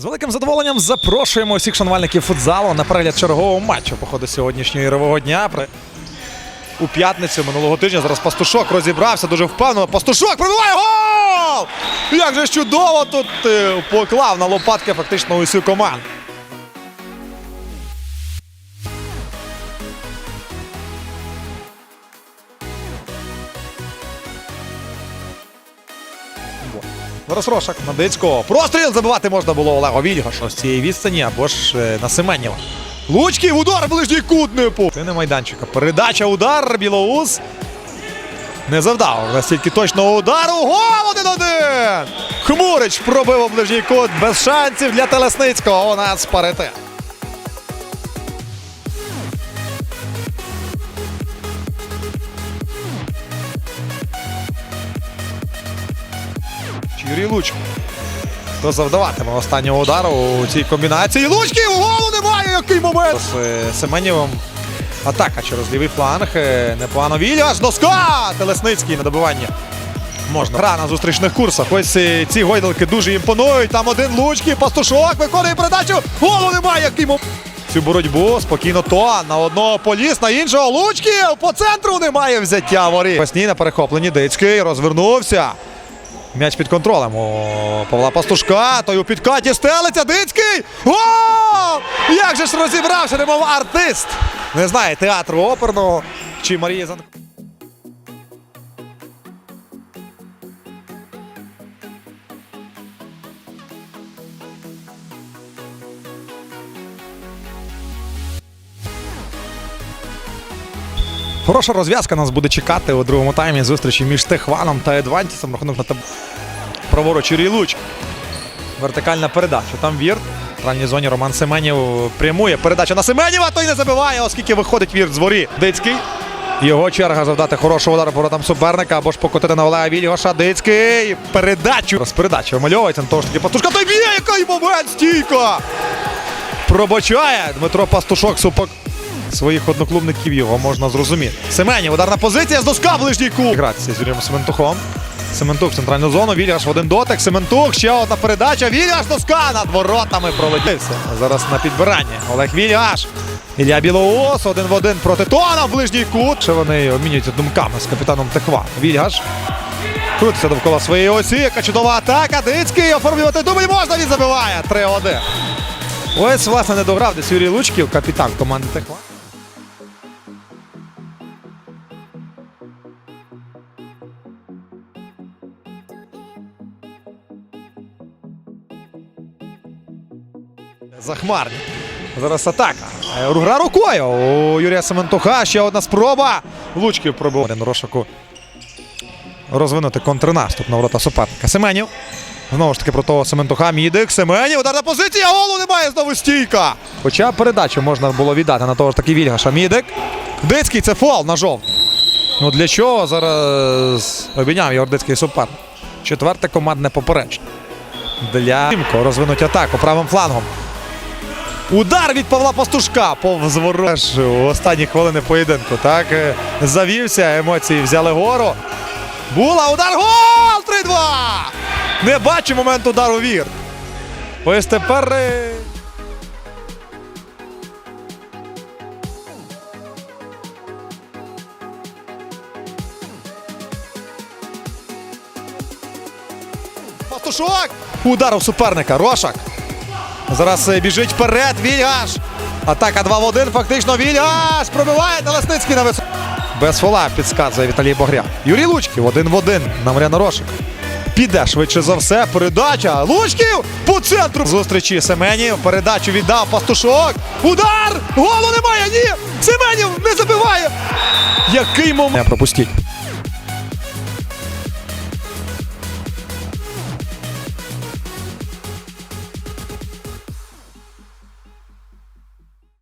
З великим задоволенням запрошуємо усіх шанувальників футзалу на перегляд чергового матчу по ходу сьогоднішнього ігрового дня. У п'ятницю минулого тижня зараз Пастушок розібрався дуже впевнено. Пастушок пробиває гол! Як же чудово тут е, поклав на лопатки фактично усю команду. Зараз Рошак на Дицького. Простріл забивати можна було Олегу Вільгошу з цієї відстані або ж е, на Семенєва. Лучків, удар, ближній кут не по. Це не майданчика. Передача, удар, Білоус. Не завдав настільки точного удару. Гол 1-1! Хмурич пробив у ближній кут без шансів для Телесницького. У нас паритет. Юрій Лучко. Хто завдаватиме останнього удару у цій комбінації? Лучків! Голу немає! Який момент! З е, Семенєвим атака через лівий фланг. Е, Непогано Вільяш. Доска! Телесницький на добивання. Можна. Гра на зустрічних курсах. Ось е, ці гойдалки дуже імпонують. Там один Лучків, пастушок виконує передачу. Голу немає! Який момент! Цю боротьбу спокійно то на одного поліс, на іншого Лучків! По центру немає взяття воріт. Весній на перехопленні Дицький розвернувся. М'яч під контролем у Павла Пастушка. Той у підкаті стелиться. Дицький. Гол! Як же ж розібрався, немов артист. Не знаю, театру оперного чи Марії Зан. Хороша розв'язка нас буде чекати у другому таймі зустрічі між Техваном та Едвантісом. Рахунок на таб... Праворуч Юрій Луч. Вертикальна передача. Там Вірт. В ранній зоні Роман Семенів прямує. Передача на Семенєва, той не забиває, оскільки виходить Вірт з ворі. Дицький. Його черга завдати хорошого удару по воротам суперника або ж покотити на Олега Вільгоша. Дицький. Передачу. З передачі вимальовується на того ж таки Пастушка. Той б'є, який момент! Стійка! Пробачає Дмитро Пастушок супок. Своїх одноклубників його можна зрозуміти. Семенів, ударна позиція з доска ближній кут. Гратися з Юрієм Сементухом. Сементух в центральну зону. Вільгаш в один дотик. Сементух, ще одна передача. Вільгаш доска над воротами пролетівся. Зараз на підбиранні. Олег Вільгаш. Ілля Білоус один в один проти Тона ближній кут. Ще вони обмінюються думками з капітаном Техва. Вільгаш. Крутиться довкола своєї осі. Яка чудова атака. Дицький оформлювати дубль можна. Він забиває. 3-1. Ось, власне, не дограв десь Юрій Лучків, капітан команди Техва. Захмарні. Зараз атака. Е, Гра рукою у Юрія Сементуха. Ще одна спроба. Лучків пробив. Один Рошаку розвинути контрнаступ на ворота суперника. Семенів. Знову ж таки про того Сементуха. Мідик. Семенів. Ударна позиція. Голу немає. Знову стійка. Хоча передачу можна було віддати на того ж таки Вільгаша. Мідик. Дицький це фол на жовт. Ну для чого зараз обійняв його Дицький суперник? Четверте командне попередження. Для Тімко розвинуть атаку правим флангом. Удар від Павла Пастушка повз ворож у останні хвилини поєдинку. Так е, завівся, емоції взяли гору. Була удар. Гол! 3-2! Не бачу момент удару вір. Ось тепер. е, Пастушок! Удар у суперника. Рошак. Зараз е, біжить вперед. Вільгаш. Атака 2 в 1. Фактично Вільгаш. Пробиває Телесницький на висоту. Без фола підсказує Віталій Богря. Юрій Лучків один в один на Мар'яна Рошик. Піде швидше за все. Передача. Лучків по центру. Зустрічі Семенів. Передачу віддав Пастушок. Удар! Голу немає. Ні! Семенів не забиває. Який момент. Не пропустіть.